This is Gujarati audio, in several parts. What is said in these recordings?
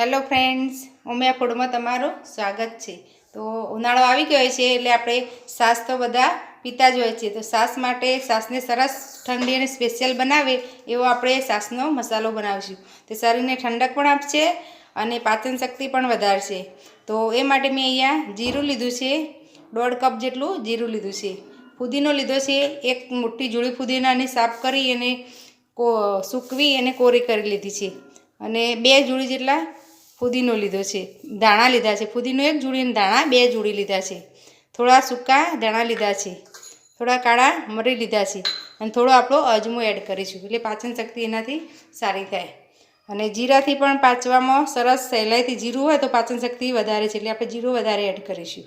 હેલો ફ્રેન્ડ્સ, ઉમિયા ફૂડમાં તમારું સ્વાગત છે. તો ઉનાળો આવી ગયો છે એટલે આપણે સાસ તો બધા પીતા જ હોય છે. તો સાસ માટે સાસને સરસ ઠંડી અને સ્પેશિયલ બનાવે એવો આપણે સાસનો મસાલો બનાવીશું. તે શરીરને ઠંડક પણ આપશે અને પાચન શક્તિ પણ વધારશે. તો એ માટે મેં અહીંયા જીરું લીધું છે. દોઢ કપ જેટલું જીરું લીધું છે. ફુદીનો લીધો છે. એક મોટી જોડી ફુદીનાને સાફ કરી અને કો, સૂકવી અને કોરી કરી લીધી છે. અને બે જોડી જેટલા ફુદીનો લીધો છે, દાણા લીધા છે. ફુદીનો એક જોડીને દાણા બે જોડી લીધા છે. થોડા સૂકા દાણા લીધા છે, થોડા કાળા મરી લીધા છે અને થોડો આપણો અજમો એડ કરીશું. એટલે પાચન શક્તિ એનાથી સારી થાય. અને જીરાથી પણ પાચવામાં સરસ સહેલાઈથી જીરું હોય તો પાચન શક્તિ વધારે છે, એટલે આપણે જીરું વધારે એડ કરીશું.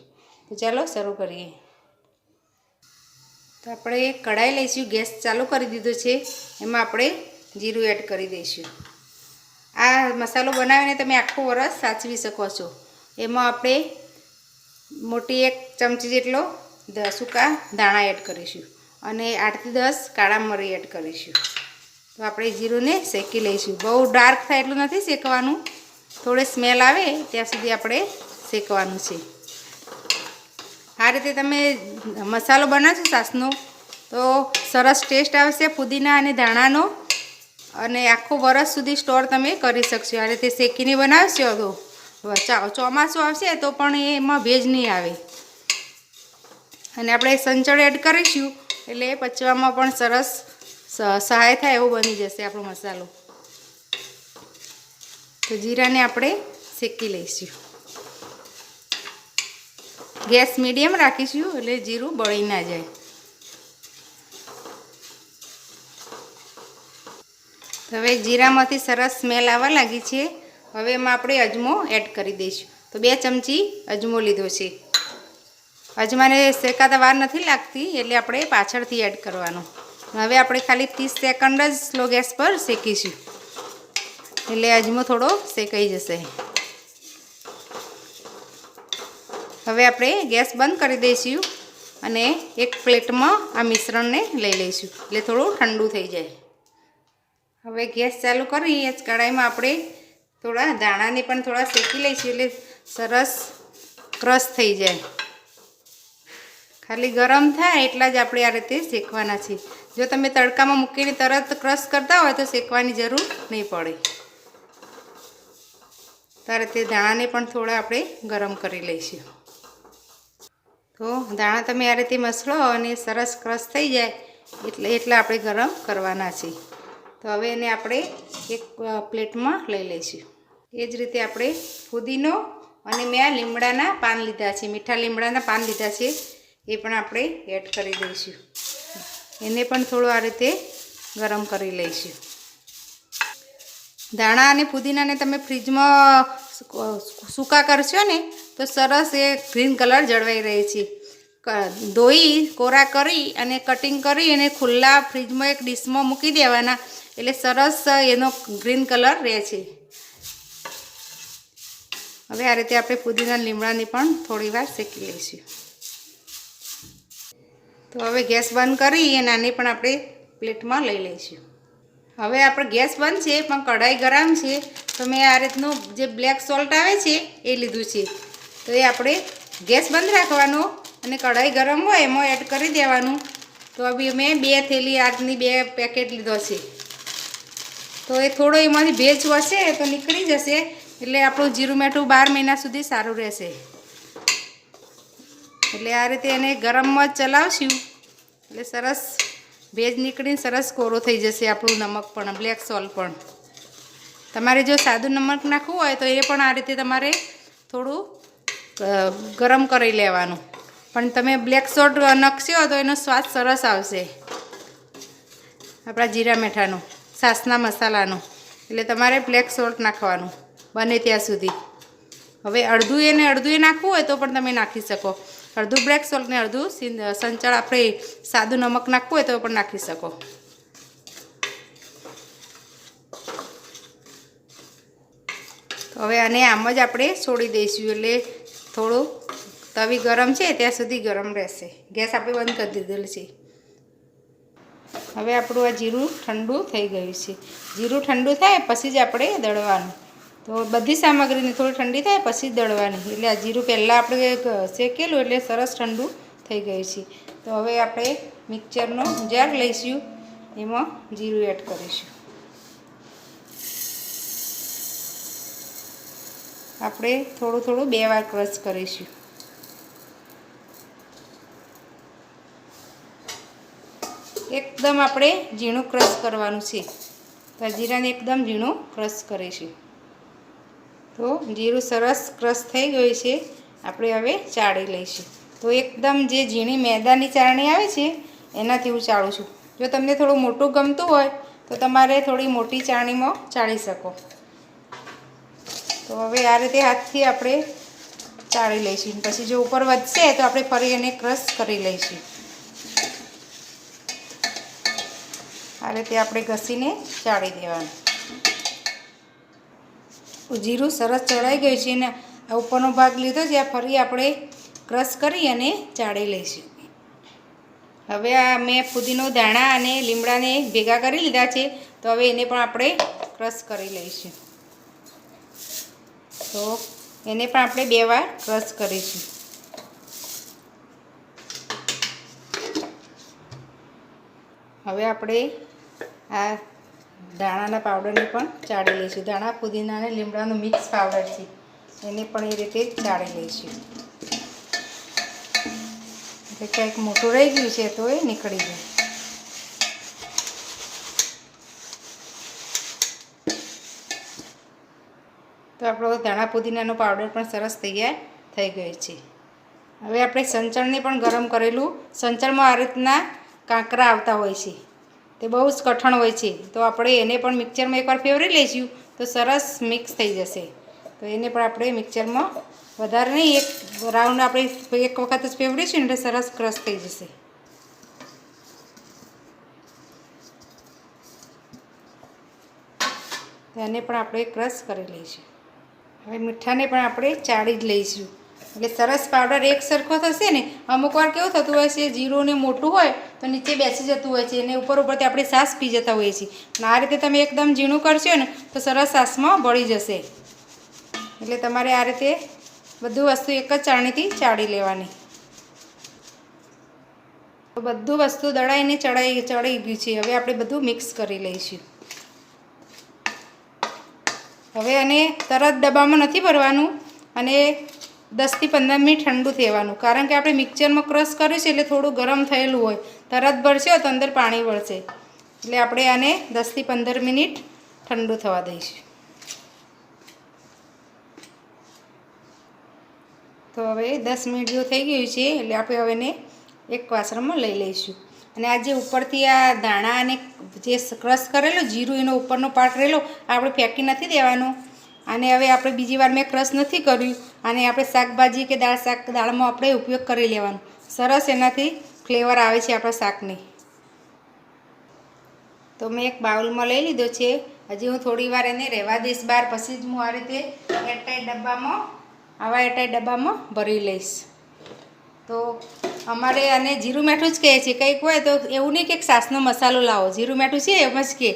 તો ચાલો શરૂ કરીએ. તો આપણે કઢાઈ લઈશું. ગેસ ચાલુ કરી દીધો છે. એમાં આપણે જીરું એડ કરી દઈશું. આ મસાલો બનાવીને તમે આખું વરસ સાચવી શકો છો. એમાં આપણે મોટી એક ચમચી જેટલો સૂકા દાણા એડ કરીશું અને આઠથી દસ કાળા મરી એડ કરીશું. તો આપણે જીરુંને શેકી લઈશું. બહુ ડાર્ક થાય એટલું નથી શેકવાનું. થોડે સ્મેલ આવે ત્યાં સુધી આપણે શેકવાનું છે. આ રીતે તમે મસાલો બનાવશો સાસનો, તો સરસ ટેસ્ટ આવશે પુદીના અને ધાણાનો. અને આખું વરસ સુધી સ્ટોર તમે કરી શકશો. આ રીતે શેકીને બનાવશો તો ચોમાસું આવશે તો પણ એમાં ભેજ નહીં આવે. અને આપણે સંચળ એડ કરીશું એટલે પચવામાં પણ સરસ સહાય થાય એવો બની જશે આપણો મસાલો. તો જીરાને આપણે શેકી લઈશું. ગેસ મીડિયમ રાખીશું એટલે જીરું બળી ના જાય. હવે જીરામાંથી સરસ સ્મેલ આવવા લાગી છે. હવે એમાં આપણે અજમો એડ કરી દઈશું. તો બે ચમચી અજમો લીધો છે. અજમાને શેકાતા વાર નથી લાગતી, એટલે આપણે પાછળથી એડ કરવાનો. હવે આપણે ખાલી ત્રીસ સેકન્ડ જ સ્લો ગેસ પર શેકીશું. એટલે અજમો થોડો શેકાઈ જશે. હવે આપણે ગેસ બંધ કરી દઈશું અને એક પ્લેટમાં આ મિશ્રણને લઈ લઈશું. એટલે થોડું ઠંડુ થઈ જાય. હવે ગેસ ચાલુ કરી, એ કઢાઈમાં આપણે થોડા દાણાને પણ થોડા શેકી લઈશું એટલે સરસ ક્રશ થઈ જાય. ખાલી ગરમ થાય એટલા જ આપણે આ રીતે શેકવાના છે જો તમે તડકામાં મૂકીને તરત ક્રશ કરતા હોય તો શેકવાની જરૂર નહીં પડે. તો આ રીતે દાણાને પણ થોડા આપણે ગરમ કરી લઈશું. તો દાણા તમે આ રીતે મસળો અને સરસ ક્રશ થઈ જાય એટલે, એટલા આપણે ગરમ કરવાના છે તો હવે એને આપણે એક પ્લેટમાં લઈ લઈશું. એ જ રીતે આપણે ફુદીનો અને મેં લીમડાના પાન લીધા છે, મીઠા લીમડાના પાન લીધા છે, એ પણ આપણે એડ કરી દઈશું. એને પણ થોડું આ રીતે ગરમ કરી લઈશું. ધાણા અને પુદીનાને તમે ફ્રીજમાં સૂકા કરશો ને, તો સરસ એ ગ્રીન કલર જળવાઈ રહે છે. ધોઈ, કોરા કરી અને કટિંગ કરી અને ખુલ્લા ફ્રીજમાં એક ડીશમાં મૂકી દેવાના. એટલે સરસ એનો ગ્રીન કલર રહે છે. હવે આ રીતે આપણે પુદીના લીમડાની પણ થોડી વાર શેકી લઈશું. તો હવે ગેસ બંધ કરી અને આની પણ આપણે પ્લેટમાં લઈ લઈશું. હવે આપણે ગેસ બંધ છે, પણ કઢાઈ ગરમ છે, તો મેં આ રીતનું જે બ્લેક સોલ્ટ આવે છે, એ લીધું છે. તો એ આપણે ગેસ બંધ રાખવાનો અને કઢાઈ ગરમ હોય એમાં એડ કરી દેવાનું. તો હવે મેં બે થેલી આજની બે પેકેટ લીધો છે. તો એ થોડો એમાંથી ભેજ વસે તો નીકળી જશે. એટલે આપણું જીરું મેઠું બાર મહિના સુધી સારું રહેશે. એટલે આ રીતે એને ગરમમાં ચલાવશું. એટલે સરસ ભેજ નીકળીને સરસ કોરો થઈ જશે આપણું નમક પણ, બ્લેક સોલ્ટ પણ. તમારે જો સાદું નમક નાખવું હોય તો એ પણ આ રીતે તમારે થોડું ગરમ કરી લેવાનું. પણ તમે બ્લેક સોલ્ટ નાખશો તો એનો સ્વાદ સરસ આવશે. આપણા જીરા મેઠાનો. સાસના મસાલાનો. એટલે તમારે બ્લેક સોલ્ટ નાખવાનું બને ત્યાં સુધી. હવે અડધું એને અડધું નાખવું હોય તો પણ તમે નાખી શકો. અડધું બ્લેક સોલ્ટ ને અડધું સંચળ આપણે સાદું નમક નાખવું હોય તો પણ નાખી શકો. હવે આને આમ જ આપણે છોડી દઈશું એટલે થોડું તવી ગરમ છે ત્યાં સુધી ગરમ રહેશે. ગેસ આપણે બંધ કરી દીધેલ છે. હવે આપણું આ જીરું ઠંડુ થઈ ગયું છે. જીરું ઠંડુ થાય પછી જ આપણે દળવાનું. તો બધી સામગ્રીને થોડી ઠંડી થાય પછી દળવાની. એટલે આ જીરું પહેલાં આપણે શેકેલું એટલે સરસ ઠંડુ થઈ ગયું છે. તો હવે આપણે મિક્સરનો જાર લઈશું. એમાં જીરું એડ કરીશું. આપણે થોડું થોડું બે વાર ક્રશ કરીશું. એકદમ આપણે ઝીણું ક્રશ કરવાનું છે. તો જીરાને એકદમ ઝીણું ક્રશ કરીશું તો જીરું સરસ ક્રશ થઈ ગયું છે. આપણે હવે ચાળી લઈશું. તો એકદમ જે ઝીણી મેદાની ચાળણી આવે છે, એનાથી હું ચાળું છું. જો તમને થોડું મોટું ગમતું હોય, તો તમારે થોડી મોટી ચાળણીમાં ચાળી શકો. તો હવે આ રીતે હાથથી આપણે ચાળી લઈશું. પછી જો ઉપર વધશે, તો આપણે ફરી એને ક્રશ કરી લઈશું. આ રીતે આપણે ઘસીને ચાળી દેવાનું. જીરું સરસ ચડાઈ ગયું છે અને આ ઉપરનો ભાગ લીધો છે, આ ફરી આપણે ક્રશ કરી અને ચાળી લઈશું. હવે આ મેં ફુદીનો દાણા અને લીમડાને ભેગા કરી લીધા છે, તો હવે એને પણ આપણે ક્રશ કરી લઈશું. તો એને પણ આપણે બે વાર ક્રશ કરીશું. હવે આપણે આ ધાણાના પાવડરને પણ ચાળી લઈશું ધાણા, પુદીના અને લીમડાનું મિક્સ પાવડર છે. એને પણ એ રીતે ચાળી લઈશું એટલે કંઈક મોટું રહી ગયું છે તો એ નીકળી જાય. તો આપણો ધાણા, પુદીનાનો પાવડર પણ સરસ તૈયાર થઈ ગયો છે. હવે આપણે સંચળને પણ ગરમ કરેલું. સંચળમાં આ રીતના કાંકરા આવતા હોય છે. તે બહુ જ કઠણ હોય છે. તો આપણે એને પણ મિક્સરમાં એકવાર ફેવરી લઈશું તો સરસ મિક્સ થઈ જશે. તો એને પણ આપણે મિક્સરમાં વધારે નહીં, એક રાઉન્ડ આપણે એક વખત જ ફેવરીશું એટલે સરસ ક્રશ થઈ જશે. એને પણ આપણે ક્રશ કરી લઈશું. હવે મીઠાને પણ આપણે ચાળી જ લઈશું. એટલે સરસ પાવડર એક સરખો થશે ને? અમુક વાર કેવું થતું હોય છે, જીરું ને મોટું હોય તો નીચે બેસી જતું હોય છે અને ઉપર ઉપરથી આપણે સાસ પી જતા હોઈએ છીએ. અને આ રીતે તમે એકદમ ઝીણું કરશો ને, તો સરસ સાસમાં બળી જશે. એટલે તમારે આ રીતે બધું વસ્તુ એક જ ચાણીથી ચાળી લેવાની. બધું વસ્તુ દળાઈને ચડાઈ ચડાઈ ગયું છે. હવે આપણે બધું મિક્સ કરી લઈશું. હવે આને તરત ડબ્બામાં નથી ભરવાનું અને દસથી પંદર મિનિટ ઠંડુ થવાનું. કારણ કે આપણે મિક્સરમાં ક્રશ કર્યું છે એટલે થોડું ગરમ થયેલું હોય. તરત ભરશે તો અંદર પાણી વળશે. એટલે આપણે આને દસથી પંદર મિનિટ ઠંડુ થવા દઈશું. તો હવે દસ મિનિટ જેવું થઈ ગયું છે એટલે આપણે હવે એને એક વાસણમાં લઈ લઈશું. અને આ જે ઉપરથી આ દાણા અને જે ક્રશ કરેલો, જીરું એનો ઉપરનો પાર્ટ રહેલો આપણે ફેંકી નથી દેવાનું. અને હવે આપણે બીજી વાર મેં ક્રશ નથી કર્યું અને આપણે શાકભાજી કે દાળ શાક દાળમાં આપણે ઉપયોગ કરી લેવાનો. સરસ એનાથી ફ્લેવર આવે છે આપણા શાકની. તો મેં એક બાઉલમાં લઈ લીધો છે. હજી હું થોડી વાર એને રહેવા દઈશ બહાર. પછી જ હું આ રીતે એરટાઈટ ડબ્બામાં, આવા એરટાઈટ ડબ્બામાં ભરી લઈશ. તો અમારે આને જીરું મેઠું જ કહે છે. કંઈક હોય તો એવું નહીં કે સાસનો મસાલો લાવો. જીરું મેઠું છે એમ જ કે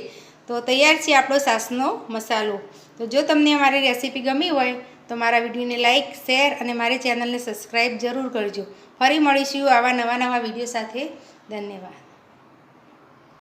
તો તૈયાર છે આપણો સાસનો મસાલો. તો જો તમને અમારી રેસીપી ગમી હોય તો મારા વિડીયોને લાઇક શેર અને મારી ચેનલને સબસ્ક્રાઈબ જરૂર કરજો. ફરી મળીશું આવા નવા નવા વીડિયો સાથે. ધન્યવાદ.